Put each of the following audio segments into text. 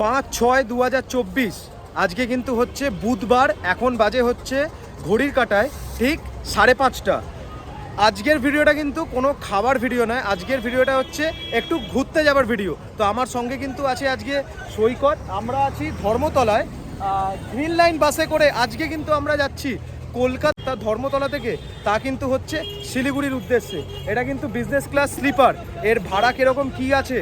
পাঁচ ছয় দু আজকে কিন্তু হচ্ছে বুধবার, এখন বাজে হচ্ছে ঘড়ির কাটায়, ঠিক সাড়ে পাঁচটা। আজকের ভিডিওটা কিন্তু কোনো খাবার ভিডিও নয়, আজকের ভিডিওটা হচ্ছে একটু ঘুরতে যাবার ভিডিও। তো আমার সঙ্গে কিন্তু আছে আজকে সৈকত, আমরা আছি ধর্মতলায়। গ্রিন লাইন বাসে করে আজকে কিন্তু আমরা যাচ্ছি কলকাতা ধর্মতলা থেকে, তা কিন্তু হচ্ছে শিলিগুড়ির উদ্দেশ্যে। এটা কিন্তু বিজনেস ক্লাস স্লিপার এর ভাড়া কীরকম, কী আছে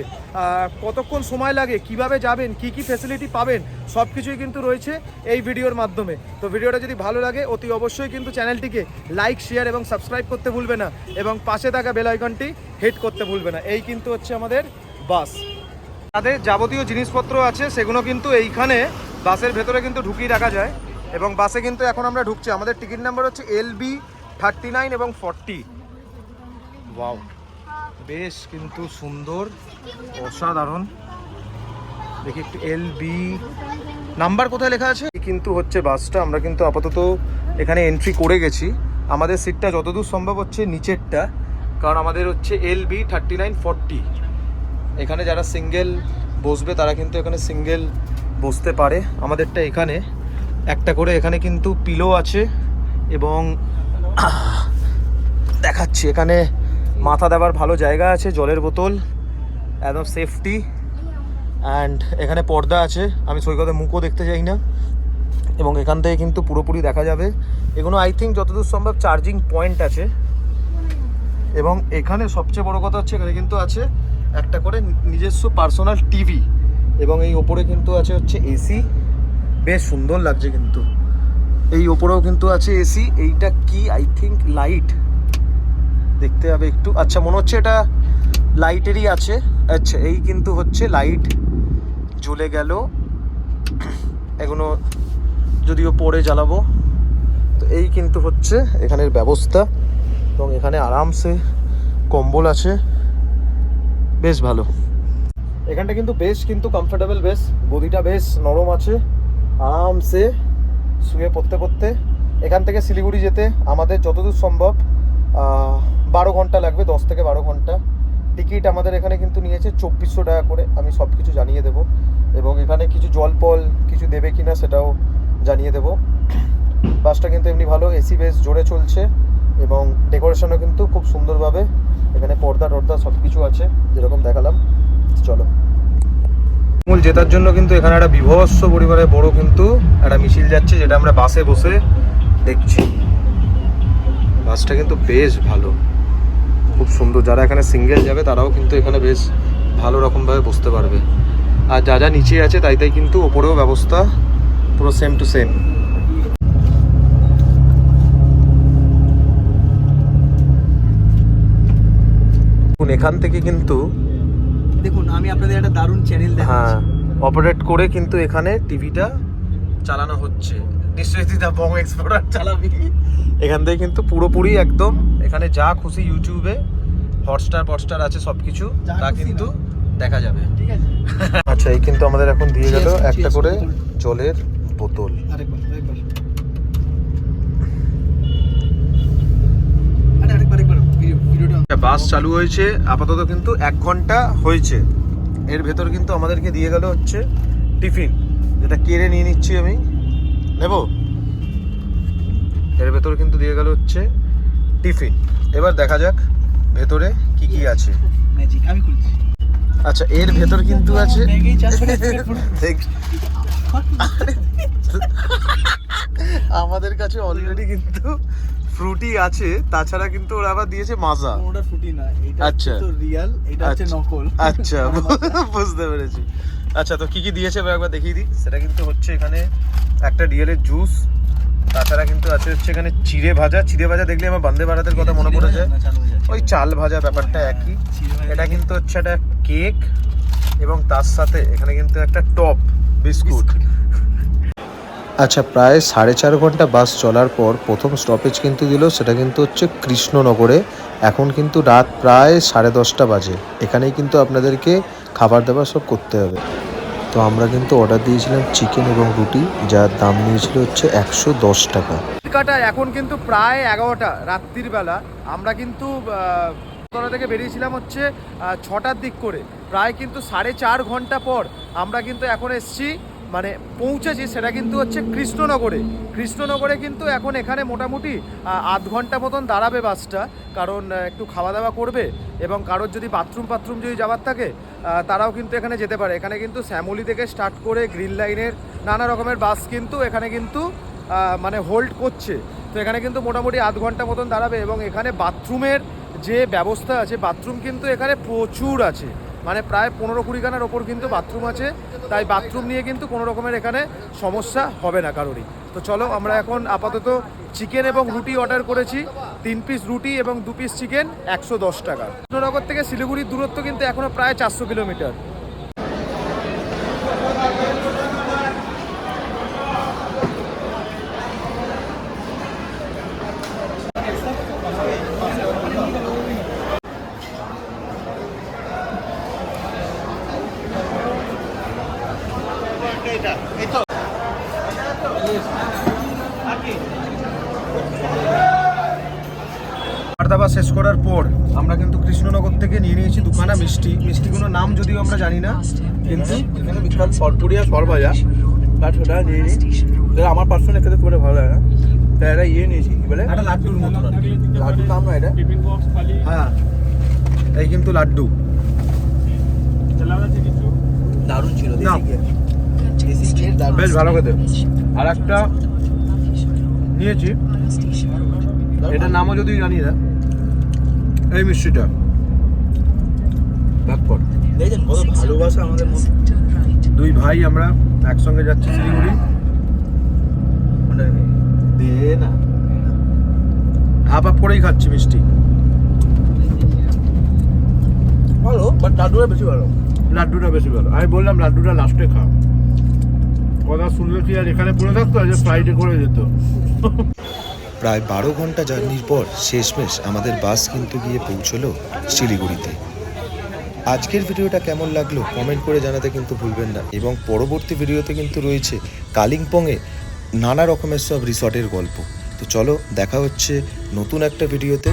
কতক্ষণ সময় লাগে, কীভাবে যাবেন, কি কি ফেসিলিটি পাবেন সব কিছুই কিন্তু রয়েছে এই ভিডিওর মাধ্যমে। তো ভিডিওটা যদি ভালো লাগে, অতি অবশ্যই কিন্তু চ্যানেলটিকে লাইক শেয়ার এবং সাবস্ক্রাইব করতে ভুলবে না এবং পাশে থাকা বেল আইকনটি হিট করতে ভুলবে না। এই কিন্তু হচ্ছে আমাদের বাস তাদের যাবতীয় জিনিসপত্র আছে, সেগুলো কিন্তু এইখানে বাসের ভেতরে কিন্তু ঢুকিয়ে রাখা যায়। এবং বাসে কিন্তু এখন আমরা ঢুকছি। আমাদের টিকিট নাম্বার হচ্ছে এল বি থার্টি নাইন এবং ফর্টি। ওয়াও বেশ কিন্তু সুন্দর অসাধারণ। দেখি একটু এল বি নাম্বার কোথায় লেখা আছে? কিন্তু হচ্ছে বাসটা আমরা কিন্তু আপাতত এখানে এন্ট্রি করে গেছি। আমাদের সিটটা যতদূর সম্ভব হচ্ছে নিচেরটা কারণ আমাদের হচ্ছে L B thirty nine forty. এখানে যারা সিঙ্গেল বসবে তারা কিন্তু এখানে সিঙ্গেল বসতে পারে। আমাদেরটা এখানে। একটা করে এখানে কিন্তু পিলো আছে এবং দেখাচ্ছি, এখানে মাথা দেওয়ার ভালো জায়গা আছে, জলের বোতল, একদম সেফটি অ্যান্ড এখানে পর্দা আছে, আমি সৈকতের মুখও দেখতে চাই না, এবং এখান থেকে কিন্তু পুরোপুরি দেখা যাবে। এগুলো আই থিঙ্ক যতদূর সম্ভব চার্জিং পয়েন্ট আছে, এবং এখানে সবচেয়ে বড় কথা হচ্ছে, এখানে কিন্তু আছে একটা করে নিজস্ব পার্সোনাল টিভি এবং এই ওপরে কিন্তু আছে হচ্ছে এসি বেশ সুন্দর লাগছে কিন্তু। এই ওপরেও কিন্তু আছে এসি এইটা কি? আই থিঙ্ক লাইট দেখতে হবে একটু। আচ্ছা মনে হচ্ছে এটা লাইটেরই আছে। আচ্ছা এই কিন্তু হচ্ছে লাইট জ্বলে গেল। এগুলো যদিও পরে জ্বালাবো। তো এই কিন্তু হচ্ছে এখানের ব্যবস্থা। এবং এখানে আরামসে কম্বল আছে। বেশ ভালো। এখানটা কিন্তু বেশ, কিন্তু কমফোর্টেবল বেশ। গদিটা বেশ নরম আছে। আরামসে শুয়ে পড়তে পড়তে এখান থেকে শিলিগুড়ি যেতে আমাদের যতদূর সম্ভব বারো ঘণ্টা লাগবে, দশ থেকে বারো ঘণ্টা। টিকিট আমাদের এখানে কিন্তু নিয়েছে চব্বিশশো টাকা করে, আমি সব কিছু জানিয়ে দেবো। এবং এখানে কিছু জল পল কিছু দেবে কিনা সেটাও জানিয়ে দেবো। বাসটা কিন্তু এমনি ভালো, এসি বেশ জোরে চলছে এবং ডেকোরেশনও কিন্তু খুব সুন্দরভাবে। এখানে পর্দা টর্দা সব কিছু আছে, যেরকম দেখালাম। চলো। মূল জেতার জন্য কিন্তু এখানে একটা বিভৎস পরিবারে বড় কিন্তু একটা মিছিল যাচ্ছে, যেটা আমরা বাসে বসে দেখছি। বাসটা কিন্তু বেশ ভালো। খুব সুন্দর। যারা এখানে সিঙ্গেল যাবে, তারাও কিন্তু এখানে বেশ ভালো রকমভাবে বসতে পারবে। আর যা যা নিচে আছে, তাই তাই কিন্তু ওপরেও ব্যবস্থা পুরো সেম টু সেম এখান থেকে কিন্তু দেখুন আমি আপনাদের একটা দারুণ চ্যানেল হ্যাঁ দেখাচ্ছি অপারেট করে কিন্তু এখানে টিভিটা চালানো হচ্ছে। নিশ্চয়ই তুই দা বং এক্সপ্লোরার চালাবি। এখান থেকে কিন্তু পুরোপুরি একদম এখানে যা খুশি ইউটিউবে হটস্টার ফটস্টার আছে সব কিছু তা কিন্তু দেখা যাবে। ঠিক আছে। আচ্ছা এই কিন্তু আমাদের এখন দিয়ে গেল একটা করে জলের বোতল। আরেকবার আরেকবার। আরে আরেকবার। বাস চালু হয়েছে আপাতত কিন্তু এক ঘণ্টা হয়েছে। এর ভেতর কিন্তু আমাদেরকে দিয়ে গেল হচ্ছে টিফিন যেটা কেড়ে নিয়ে নিচ্ছি আমি। নেব? এর ভেতর কিন্তু দিয়ে গেল হচ্ছে টিফিন। এবার দেখা যাক ভেতরে কি কি আছে। ম্যাজিক আমি খুলছি। আচ্ছা এর ভেতর কিন্তু আছে আমাদের কাছে অলরেডি কিন্তু ফ্রুটি আছে তাছাড়া কিন্তু ওরা আবার দিয়েছে মাজা। কোনোটা ফুটি না এটা আচ্ছা। তো রিয়াল এটা হচ্ছে আচ্ছা। নকল। আচ্ছা বুঝতে পেরেছি। আচ্ছা তো কি কি দিয়েছে একবার দেখিয়ে দিই। সেটা কিন্তু হচ্ছে এখানে একটা রিয়েলের জুস তাছাড়া কিন্তু আছে হচ্ছে এখানে চিড়ে ভাজা। চিড়ে ভাজা দেখলে আমার বন্দে ভারতের কথা মনে পড়ে যায়। হয়ে। ওই চাল ভাজা ব্যাপারটা একই। এটা কিন্তু হচ্ছে একটা কেক এবং তার সাথে এখানে কিন্তু একটা টপ বিস্কুট আচ্ছা প্রায় সাড়ে চার ঘণ্টা বাস চলার পর প্রথম স্টপেজ কিন্তু দিল, সেটা কিন্তু হচ্ছে কৃষ্ণনগরে। এখন কিন্তু রাত প্রায় সাড়ে দশটা বাজে। এখানেই কিন্তু আপনাদেরকে খাবার দাবার সব করতে হবে। তো আমরা কিন্তু অর্ডার দিয়েছিলাম চিকেন এবং রুটি, যার দাম নিয়েছিল হচ্ছে একশো দশ টাকা। কাটা এখন কিন্তু প্রায় এগারোটা, রাত্রির বেলা। আমরা কিন্তু থেকে বেরিয়েছিলাম হচ্ছে ছটার দিক করে। প্রায় কিন্তু সাড়ে চার ঘণ্টা পর আমরা কিন্তু এখন এসছি মানে পৌঁছেছি, সেটা কিন্তু হচ্ছে কৃষ্ণনগরে। কৃষ্ণনগরে কিন্তু এখন এখানে মোটামুটি আধ ঘণ্টা মতন দাঁড়াবে বাসটা, কারণ একটু খাওয়া দাওয়া করবে এবং কারোর যদি বাথরুম বাথরুম যদি যাওয়ার থাকে তারাও কিন্তু এখানে যেতে পারে। এখানে কিন্তু শ্যামলি থেকে স্টার্ট করে গ্রিন লাইনের নানা রকমের বাস কিন্তু এখানে কিন্তু মানে হোল্ড করছে। তো এখানে কিন্তু মোটামুটি আধ ঘণ্টা মতন দাঁড়াবে এবং এখানে বাথরুমের যে ব্যবস্থা আছে বাথরুম কিন্তু এখানে প্রচুর আছে। মানে প্রায় পনেরো কুড়িখানার ওপর কিন্তু বাথরুম আছে, তাই বাথরুম নিয়ে কিন্তু কোনো রকমের এখানে সমস্যা হবে না কারোরই। তো চলো আমরা এখন আপাতত চিকেন এবং রুটি অর্ডার করেছি, তিন পিস রুটি এবং দু পিস চিকেন একশো দশ টাকা। কৃষ্ণনগর থেকে শিলিগুড়ির দূরত্ব কিন্তু এখনও প্রায় চারশো কিলোমিটার। দাওয়া শেষ করার পর আমরা কিন্তু কৃষ্ণনগর থেকে নিয়ে নিয়েছি দুখানা মিষ্টি। মিষ্টিগুলোর নাম যদিও আমরা জানি না কিন্তু এখানে বিখ্যাত সরপুরিয়া সরভাজা। বাট ওটা নিয়ে নিই। আমার পার্সোনাল খেতে খুব ভালো লাগে না। তাই এটা ইয়ে নিয়েছি কি বলে? একটা লাড্ডুর কি। লাড্ডু নাম না এটা। হ্যাঁ এই কিন্তু লাড্ডু। দারুণ ছিল না। বেশ ভালো খেতে। আর একটা নিয়েছি। এটার নামও যদি জানি না এই মিষ্টিটা। দেখেছেন কত ভালোবাসা আমাদের দুই ভাই আমরা একসঙ্গে যাচ্ছি শিলিগুড়ি। মানে দে না। হাফ হাফ করেই খাচ্ছি মিষ্টি। ভালো বাট লাড্ডুটা বেশি ভালো। লাড্ডুটা বেশি ভালো। আমি বললাম লাড্ডুটা লাস্টে খাও কথা শুনলে কি আর এখানে পড়ে থাকতো? যে ফ্লাইটে করে যেত। প্রায় বারো ঘণ্টা জার্নির পর শেষমেশ আমাদের বাস কিন্তু গিয়ে পৌঁছলো শিলিগুড়িতে। আজকের ভিডিওটা কেমন লাগল কমেন্ট করে জানাতে কিন্তু ভুলবেন না। এবং পরবর্তী ভিডিওতে কিন্তু রয়েছে কালিম্পংয়ে নানা রকমের সব রিসর্টের গল্প। তো চলো দেখা হচ্ছে নতুন একটা ভিডিওতে।